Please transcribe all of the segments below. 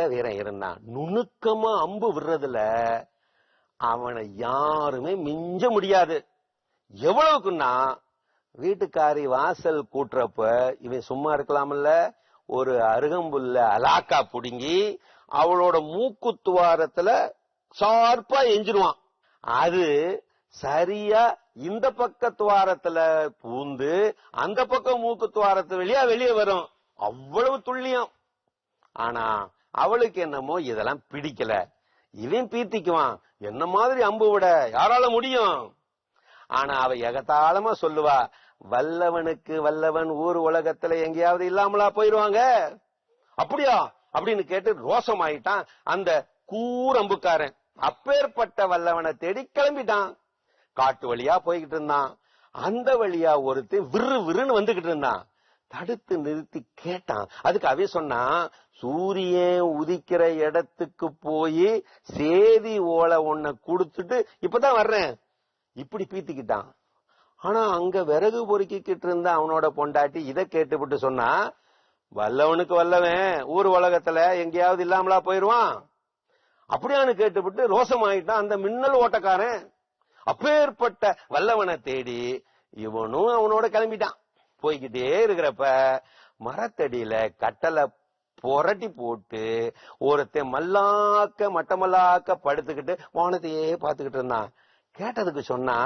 கட்ட வீரன் இருந்தான். நுணுக்கமா அம்பு விடுறதுல அவனை யாருமே மிஞ்ச முடியாது. எவ்வளவுக்குன்னா வீட்டுக்காரி வாசல் கூட்டுறப்ப இவன் சும்மா இருக்கலாம்ல ஒரு அருகம்புல்ல அலாக்கா புடுங்கி அவளோட மூக்கு துவாரத்துல ஷார்ப்பா எஞ்சிருவான் அது சரியா இந்த பக்க துவாரத்துல பூந்து அந்த பக்கம் மூக்கு துவாரத்து வெளியா வெளியே வரும். அவ்வளவு துல்லியம். ஆனா அவளுக்கு என்னமோ இதெல்லாம் பிடிக்கல. இவன் பீத்திக்குவான். என்ன மாதிரி அம்பு விட? யாரால முடியும்? ஆனா அவ எகத்தாளமா சொல்லுவா வல்லவனுக்கு வல்லவன் ஊர் உலகத்துல எங்கேயாவது இல்லாமலா போயிருவாங்க? அப்படியா? அப்படின்னு கேட்டு ரோசமாயிட்டான் அந்த கூரம்புக்காரன். அப்பேற்பட்ட வல்லவனை தேடி கிளம்பிட்டான். காட்டு வழியா போய்கிட்டு இருந்தான். அந்த வழியா ஒருத்தன் விறு விறுன்னு வந்துகிட்டு இருந்தான். தடுத்து நிறுத்தி கேட்டான். அதுக்கு அவ சொன்னா சூரியன் உதிக்கிற இடத்துக்கு போய் சேதி ஓலை ஒன்ன கொடுத்துட்டு இப்பதான் வர்றேன். இப்படி பீத்திக்கிட்டான். ஆனா அங்க விறகு பொறுக்கிக்கிட்டு இருந்த அவனோட பொண்டாட்டி இதை கேட்டுவிட்டு சொன்னா வல்லவனுக்கு வல்லவன் ஊர் உலகத்துல எங்கேயாவது இல்லாமலா போயிருவான். அப்படியான்னு கேட்டுவிட்டு ரோசமாயிட்டான் அந்த மின்னல் ஓட்டக்காரன். அப்பேற்பட்ட வல்லவனை தேடி இவனும் அவனோட கிளம்பிட்டான். போய்கிட்டே இருக்கிறப்ப மரத்தடியில கட்டளை புரட்டி போட்டு ஒருத்தன் மல்லாக்க மட்டமல்லாக்க படுத்துக்கிட்டு வானத்தையே பார்த்துக்கிட்டு இருந்தான். கேட்டதுக்கு சொன்னா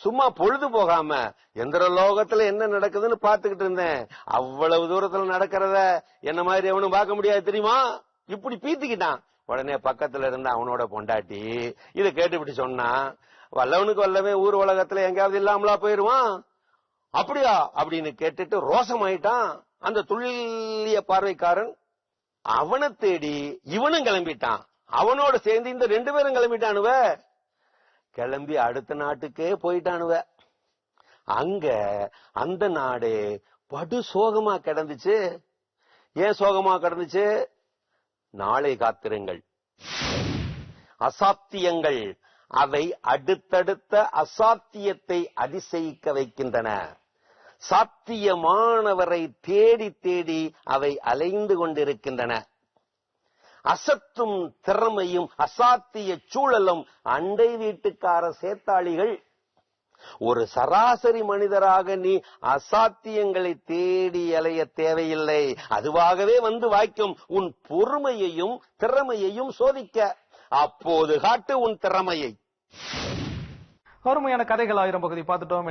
சும்மா பொழுது போகாம எந்திர லோகத்துல என்ன நடக்குதுன்னு பாத்துக்கிட்டு இருந்தேன். அவ்வளவு தூரத்துல நடக்கிறத என்ன மாதிரி அவனும் பார்க்க முடியாது தெரியுமா? இப்படி பீத்திக்கிட்டான். உடனே பக்கத்துல இருந்த அவனோட பொண்டாட்டி இதை கேட்டுவிட்டு சொன்னா வல்லவனுக்கு வல்லவே ஊர் உலகத்துல எங்கேயாவது இல்லாமலா போயிருவான்? அப்படியா? அப்படின்னு கேட்டுட்டு ரோசமாயிட்டான் அந்த துல்லிய பார்வைக்காரன். அவனை தேடி இவனும் கிளம்பிட்டான். அவனோட சேர்ந்து இந்த ரெண்டு பேரும் கிளம்பிட்டானுவ. கிளம்பி அடுத்த நாட்டுக்கே போயிட்டானுவ. அங்க அந்த நாடு படு சோகமா கிடந்துச்சு. ஏன் சோகமா கிடந்துச்சு? நாளை காத்திருங்கள். அசாத்தியங்கள் அவை அடுத்தடுத்த அசாத்தியத்தை அதிசயிக்க வைக்கின்றன. சாத்தியமானவரை தேடி தேடி அவை அலைந்து கொண்டிருக்கின்றன. அசத்தும் திறமையும் அசாத்திய சூழலும் அண்டை வீட்டுக்கார சேத்தாளிகள். ஒரு சராசரி மனிதராக நீ அசாத்தியங்களை தேடி அலைய தேவையில்லை. அதுவாகவே வந்து வாய்க்கும் உன் பொறுமையையும் திறமையையும் சோதிக்க. அப்போது காட்டு உன் திறமையை. அருமையான கதைகள் ஆயிரம் பகுதி பார்த்துட்டோம்.